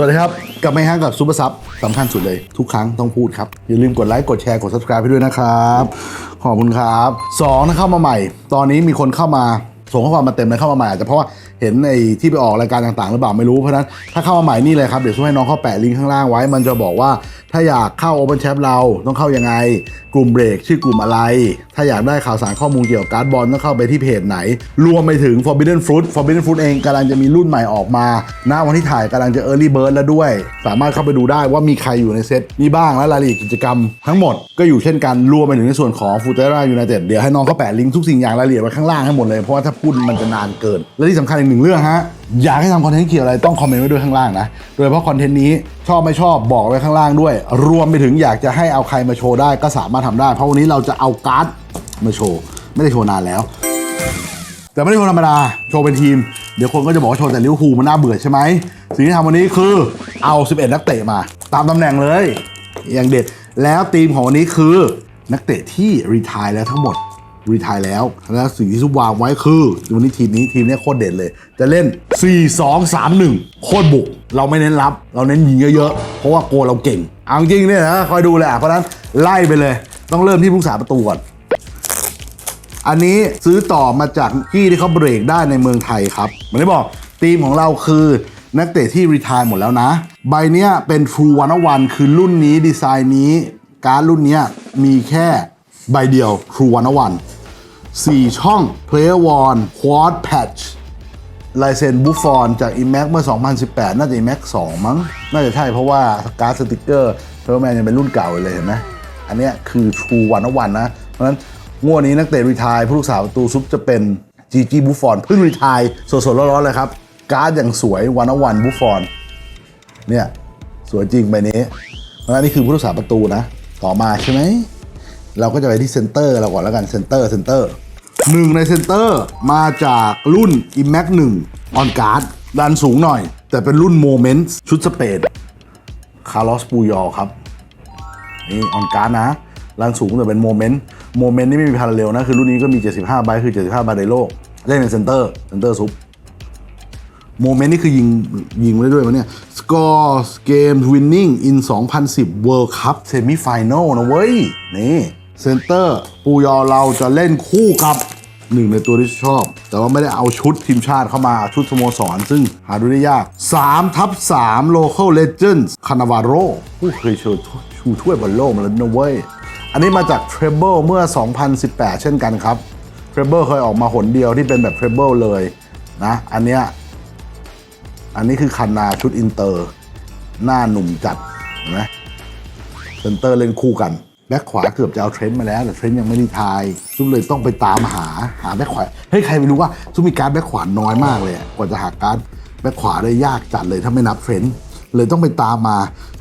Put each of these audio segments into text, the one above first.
วัสดีครับ กลับมาอีกครั้งกับซูเปอร์ซับสำคัญสุดเลย ทุกครั้งต้องพูดครับ อย่าลืมกดไลค์กดแชร์กด subscribe ให้ด้วยนะครับ ขอบคุณครับสองนะเข้ามาใหม่ ตอนนี้มีคนเข้ามา ส่งข้อความมาเต็มเลยเข้ามาใหม่อาจจะเพราะว่าเห็นไอ้ที่ไปออกรายการต่างๆ หรือเปล่าไม่รู้เพราะนั้นถ้าเข้ามาใหม่นี่เลยครับเดี๋ยวช่วยให้น้องเขาแปะลิงก์ข้างล่างไว้ มันจะบอกว่าถ้าอยากเข้า Open Chat เราต้องเข้ายังไง กลุ่มเบรกชื่อกลุ่มอะไร ถ้าอยากได้ข่าวสารข้อมูลเกี่ยวกับการ์ดบอลต้องเข้าไปที่เพจไหน รวมไปถึง Forbidden Fruit Forbidden Fruit เองกำลังจะมีรุ่นใหม่ออกมาณวันที่ถ่ายกำลังจะ Early Bird แล้วด้วย สามารถเข้าไปดูได้ว่ามีใครอยู่ในเซตนี้บ้างและรายละเอียดกิจกรรม ทั้งหมดก็อยู่เช่นกันรวมไปถึงในส่วนของ f u t e r a United เดี๋ยวให้น้องเขาแปะลิงก์ทุกสิ่งอย่างรายละเอียดไว้ข้างล่างให้หมดเลยเพราะว่าถ้าพูดมันจะนานเกิน และที่สำคัญอีกหนึ่งเรื่องฮะ อยากให้ทำคอนเทนต์เกี่ยวอะไรต้องคอมเมนต์ไว้ด้วยข้างล่างนะ โดยเฉพาะคอนเทนต์นี้ชอบไม่ชอบบอกไว้ข้างล่างด้วย รวมไปถึงอยากจะให้เอาใครมาโชว์ได้ก็สามารถทำได้ เพราะวันนี้เราจะเอาการ์ดมาโชว์ ไม่ได้โชว์นานแล้ว แต่ไม่ได้โชว์ธรรมดาโชว์เป็นทีม เดี๋ยวคนก็จะบอกว่าโชว์แต่ลิเวอร์พูลมันน่าเบื่อใช่ไหมสิ่งที่ทำวันนี้คือเอา 11 นักเตะมา ตามตำแหน่งเลย อย่างเด็ดแล้วทีมของวันนี้คือนักเตะที่รีทายแล้วทั้งหมด รีทายแล้วแล้วสิ่งที่ซุปวางไว้คือวันนี้ทีมนี้ทีมเนี้ยโคตรเด่นเลย จะเล่น 4 2 3 1 โคตรบุก เราไม่เน้นรับ เราเน้นยิงเยอะๆ เพราะว่าโกเราเก่ง เอาจริงเนี่ยนะคอยดูเละเพราะนั้นไล่ไปเลย ต้องเริ่มที่ผู้รักษาประตูก่อน อันนี้ซื้อต่อมาจากที่ที่เขาเบรกได้ในเมืองไทยครับเหมือนที่บอกทีมของเราคือนักเตะที่รีทายหมดแล้วนะ ใบเนี้ยเป็น True One One คือรุ่นนี้ดีไซน์นี้ การดรุ่นเนี้ยมีแค่ใบเดียว True One One 4 ช่อง Player One Quad Patch ลายเซ็นบุฟฟอนจาก Imac เมื่อ 2018 น่าจะ Imac 2 มั้ง น่าจะใช่เพราะว่าการ์ดสติกเกอร์เทอร์แมนยังเป็นรุ่นเก่าเลยเห็นไหมอันนี้คือ True One One นะ เพราะฉะนั้นงวดนี้นักเตะรีทายผู้รักษาประตูซุปจะเป็น GG บุฟฟอนเพิ่งรีทายสดๆร้อนๆเลยครับ การ์ดอย่างสวย One One บุฟฟอนเนี่ยสวยจริงใบนี้เพราะฉะนั้นนี่คือผู้รักษาประตูนะ ต่อมาใช่ไหม เราก็จะไปที่เซนเตอร์เราก่อนแล้วกันเซนเตอร์เซนเตอร์หนึ่งในเซนเตอร์มาจากรุ่น Imac 1 On Guard ดันสูงหน่อย แต่เป็นรุ่นโมเมนต์ชุดสเปนคาร์ลอสปูยอครับ นี่ออนการ์ดนะรันสูงแต่เป็นโมเมนต์ โมเมนต์นี่ไม่มีพาราเรลนะ คือรุ่นนี้ก็มี 75 ใบคือ 75 ใบในโลก เล่นในเซนเตอร์ เซนเตอร์ซุป โมเมนต์นี่คือยิง ยิงได้ด้วยมั้เนี่ย Score Game Winning in 2010 World Cup Semi Final นะเว้ย นี่ เซนเตอร์ปูยอเราจะเล่นคู่กับหนึ่งในตัวที่ชอบ แต่ว่าไม่ได้เอาชุดทีมชาติเข้ามาเอาชุดสโมสร ซึ่งหาดูได้ยาก3ทับ3 Local Legends Cannavaro ผู้เคยเชิญชูถ้วยบอลโลกมาแล้วนะเว้ย อันนี้มาจาก Treble เมื่อ 2018 เช่นกันครับ Treble เคยออกมาหนเดียวที่เป็นแบบ Treble เลยนะอันเนี้ยอันนี้คือคันนาชุดอินเตอร์ หน้าหนุ่มจัดนไหมเซนเตอร์เล่นคู่กัน แบ็คขวาเกือบจะเอาเทรนด์มาแล้วแต่เทรนด์ยังไม่ได้ทายซุปเลยต้องไปตามหาหาแบ็คขวาเฮ้ยใครไม่รู้ว่าซุปมีการดแบ็คขวาน้อยมากเลยอะกว่าจะหาการดแบ็คขวาได้ยากจัดเลยถ้าไม่นับเทรนด์เลยต้องไปตามมา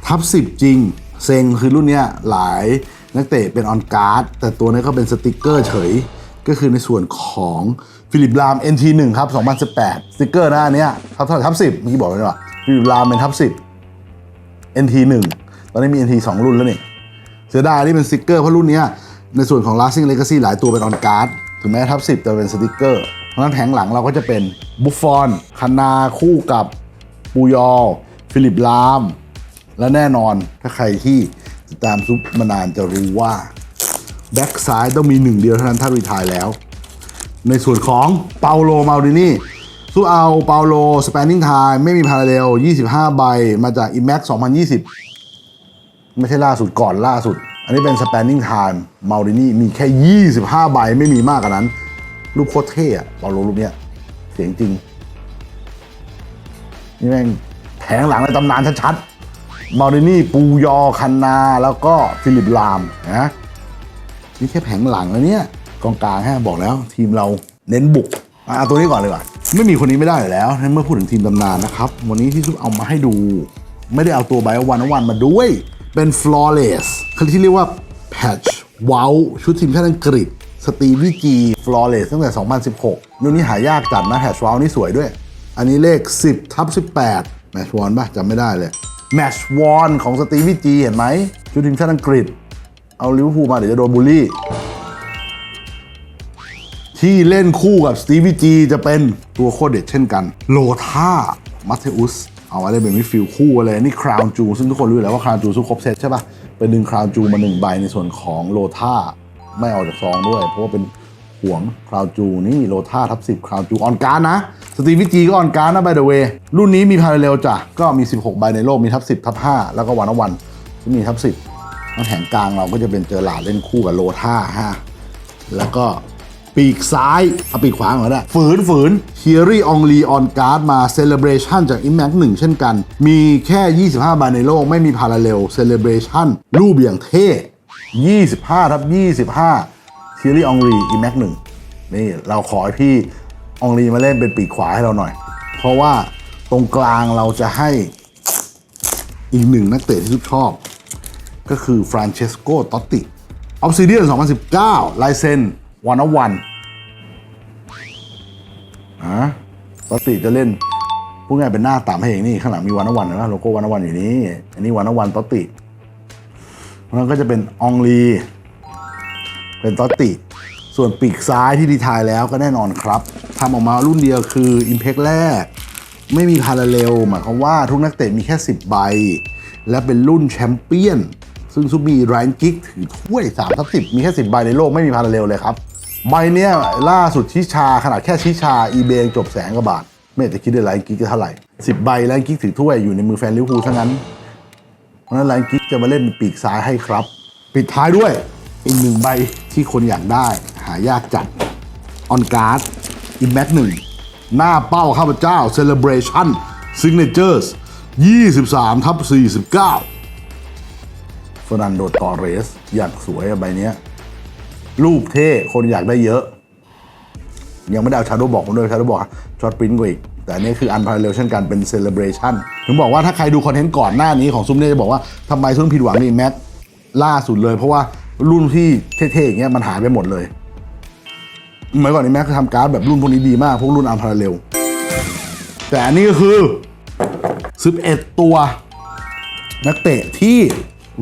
ทับสิบจริง เซ็งคือรุ่นเนี้ยหลายนักเตะเป็นออนการ์ดแต่ตัวนี้ก็เป็นสติกเกอร์เฉยก็คือในส่วนของฟิลิปลาม NT1 ครับ 2018 สติกเกอร์หน้าเนี้ยทับเท่าทับ10เมื่อกี้บอกไปว่าฟิลิปลามเป็นทับ10 NT1 ตอนนี้มี NT 2 รุ่นแล้วนี่ เสียดายที่เป็นสติกเกอร์เพราะรุ่นนี้ในส่วนของ Lasting Legacy หลายตัวเป็นออนการ์ดถึงแม้ทับ10แต่เป็นสติกเกอร์ เพราะฉะนั้นแผงหลังเราก็จะเป็นบุฟฟอนคานาคู่กับปูยอลฟิลิปลาม และแน่นอนถ้าใครที่ติดตามซุปมานานจะรู้ว่า แบ็กซ้ายต้องมีหนึ่งเดียวเท่านั้นถ้ารีทายแล้ว ในส่วนของเปาโลมาดินี่สู้เอาเปาโลสเปนนิ่งไทม์ไม่มีพาราเรล25 ใบ มาจาก IMAX 2020 ไม่ใช่ล่าสุดก่อนล่าสุด อันนี้เป็น spanning time มาดินี่มีแค่ 25 ใบไม่มีมากกว่านั้น รูปโคตรเท่อะเปาโลรูปเนี้ย เสียงจริง นี่แม่งแผงหลังในตำนานชัดๆมาดินี่ปูยอคันนา แล้วก็ฟิลิปลามนะนี่แค่แผงหลังแล้วเนี่ยกองกลางฮะบอกแล้ว ทีมเราเน้นบุกเอาตัวนี้ก่อนเลยว่ะไม่มีคนนี้ไม่ได้อยู่แล้วเมื่อพูดถึงทีมตำนานนะครับ วันนี้ที่ซุปเอามาให้ดู ไม่ได้เอาตัวไบวันวันมาด้วย เป็น flawless คือที่เรียกว่า patch wow ชุดทีมชาติอังกฤษ สตีวีจี flawless ตั้งแต่ 2016รุ่นนี้หายากจัดนะ patch wow นี่สวยด้วย อันนี้เลข 10ทับ18 match one ป่ะจำไม่ได้เลย match one ของสตีวีจีเห็นไหม ชุดทีมชาติอังกฤษ เอาลิเวอร์พูลมาเดี๋ยวจะโดนบูลลี่ ที่เล่นคู่กับสตีวีจีจะเป็นตัวโคตรเด็ดเช่นกัน โลธามัตเทอุส เอามาเล่นเป็นมิดฟิลคู่เลยนี่คราวจูซึ่งทุกคนรู้อยู่แล้วว่าคราวจูสู้ครบเซตใช่ปะไปดึงคราวจูมาหนึ่งใบในส่วนของโลท่าไม่เอาจากซองด้วย เพราะว่าเป็นห่วงคราวจูนี่โลท่าทับสิบคราวจูออนการ์ดนะ สตีวิจีก็ออนการ์ดนะ by the way รุ่นนี้มีพาราเรลจ้ะ ก็มี 16 ใบในโลกมีทับ10ทับ5แล้วก็วันวันที่มีทับ10น้ำแข็งกลางเราก็จะเป็นเจอหลาดเล่นคู่กับโลท่าฮะแล้วก็ ปีกซ้าย เอาปีกขวาก่อนได้ฝืนฝืนเฮียรี่อองลีออนการ์ดมาเซเลบรชันจาก Impact 1เช่นกัน มีแค่ 25 ใบในโลกไม่มีพาราเรลเซเลบรชันรูปอย่างเท่ 25ทับ25เฮียรี่อองลี Impact 1นี่เราขอให้พี่อองลีมาเล่นเป็นปีกขวาให้เราหน่อย เพราะว่าตรงกลางเราจะให้อีกหนึ่งนักเตะที่ทุกชอบ ก็คือฟรานเชสโก ตอตติออฟซิเดียน2019 ลายเซ็น วันอวันอะตอตติจะเล่นพูดง่ายเป็นหน้าต่ำให้เองนี่ข้างหลังมีวันอวันนะโลโก้วันอวันอยู่นี่อันนี้วันอวันตอตตี้พวกนั้นก็จะเป็นอองลี เป็นตอตติ ส่วนปีกซ้ายที่ดีทายแล้วก็แน่นอนครับทำออกมารุ่นเดียวคือ Impact แรก ไม่มีพาราเรลหมายความว่าทุกนักเตะมีแค่ 10 ใบ และเป็นรุ่นแชมเปี้ยน ซึ่งซุปมีแรนกิกถือถ้วย3ทับ10 มีแค่ 10 ใบในโลกไม่มีพาราเรลเลยครับ ใบเนี้ยล่าสุดชิชาขนาดแค่ชิชาอีเบงจบแสนกว่าบาท ไม่อยากจะคิดเลยแรนกิกจะเท่าไหร่10ใบแรนกิกถือถ้วยอยู่ในมือแฟนลิเวอร์พูลซะงั้น เพราะฉะนั้นแรนกิ๊กจะมาเล่นเป็นปีกซ้ายให้ครับ ปิดท้ายด้วยอีกหนึ่งใบที่คนอยากได้ หายากจัดออนการ์ดอิมแม็กหนึ่งหน้าเป้าข้าพเจ้า Celebration Signatures 23ทับ49เฟรันโดตอเรส อยากสวยใบเนี้ย รูปเท่คนอยากได้เยอะ ยังไม่ได้เอาชาโดบอกมาด้วยชาโดบอกช็อตปริ้นกว่าอีกแต่อันนี้คืออันพาราเรลเช่นกันเป็นเซเลบรชันถึงบอกว่าถ้าใครดูคอนเทนต์ก่อนหน้านี้ของซุ้มเนี่ยจะบอกว่าทำไมซุ้มผิดหวังในแม็กล่าสุดเลย เพราะว่ารุ่นที่เท่ๆอย่างเงี้ยมันหายไปหมดเลยเมื่อก่อนนี้แม็กทำการ์ดแบบรุ่นพวกนี้ดีมากพวกรุ่นอันพาราเรลแต่อันนี้ก็คือ 11 ตัว นักเตะที่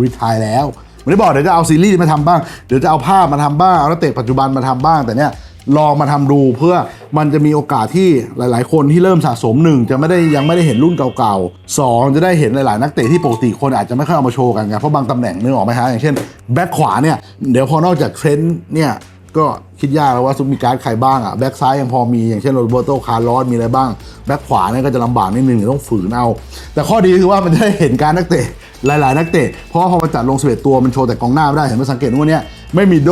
รีทายแล้ว ไม่ได้บอกเดี๋ยวจะเอาซีรีส์มาทำบ้าง เดี๋ยวจะเอาภาพมาทำบ้าง เอานักเตะปัจจุบันมาทำบ้าง แต่เนี้ยลองมาทำดูเพื่อมันจะมีโอกาสที่หลาย ๆ คนที่เริ่มสะสมหนึ่งจะไม่ได้ยังไม่ได้เห็นรุ่นเก่าๆสองจะได้เห็นหลาย ๆ นักเตะที่ปกติคนอาจจะไม่ค่อยเอามาโชว์กันไงเพราะบางตำแหน่งนึกออกไหมฮะอย่างเช่นแบ็คขวาเนี่ยเดี๋ยวพอนอกจากเทรนด์เนี่ย ก็คิดยากแล้วว่าซุปมีการ์ดใครบ้างอะแบ็กซ้ายยังพอมีอย่างเช่นโรเบร์โตคาร์ลอสมีอะไรบ้าง แบ็กขวาเนี่ยก็จะลำบากนิดนึงต้องฝืนเอา แต่ข้อดีคือว่ามันจะได้เห็นการนักเตะหลาย ๆ นักเตะ เพราะว่าพอมาจัดลงสเตัวมันโชว์แต่กองหน้าไม่ได้เห็นไหมสังเกตว่าเนี่ยไม่มีโด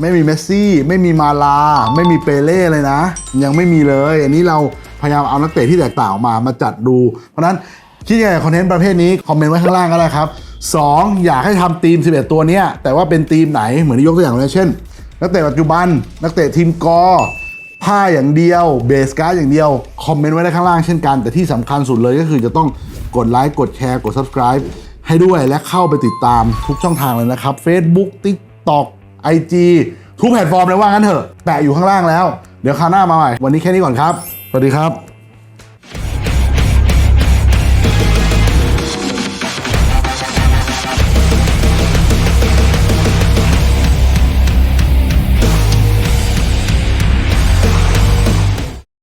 ไม่มีเมสซี่ ไม่มีมาลา ไม่มีเปเล่เลยนะ ยังไม่มีเลย อันนี้เราพยายามเอานักเตะที่แตกต่างออกมามาจัดดู เพราะฉะนั้นคิดยังไงคอนเทนต์ประเภทนี้ คอมเมนต์ไว้ข้างล่างก็ได้ครับสองอยากให้ทำทีม 11 ตัวเนี้ยแต่ว่าเป็นทีมไหนเหมือนยกตัวอย่างเลยเช่น นักเตะปัจจุบัน นักเตะทีมกอผ้าอย่างเดียว เบสการ์ดอย่างเดียว คอมเมนต์ไว้ได้ข้างล่างเช่นกัน แต่ที่สำคัญสุดเลยก็คือจะต้องกดไลค์ กดแชร์ กด subscribe ให้ด้วยและเข้าไปติดตามทุกช่องทางเลยนะครับ Facebook TikTok IG ทุกแพลตฟอร์มเลยว่างั้นเถอะ แปะอยู่ข้างล่างแล้ว เดี๋ยวคราวหน้ามาใหม่ วันนี้แค่นี้ก่อนครับ สวัสดีครับ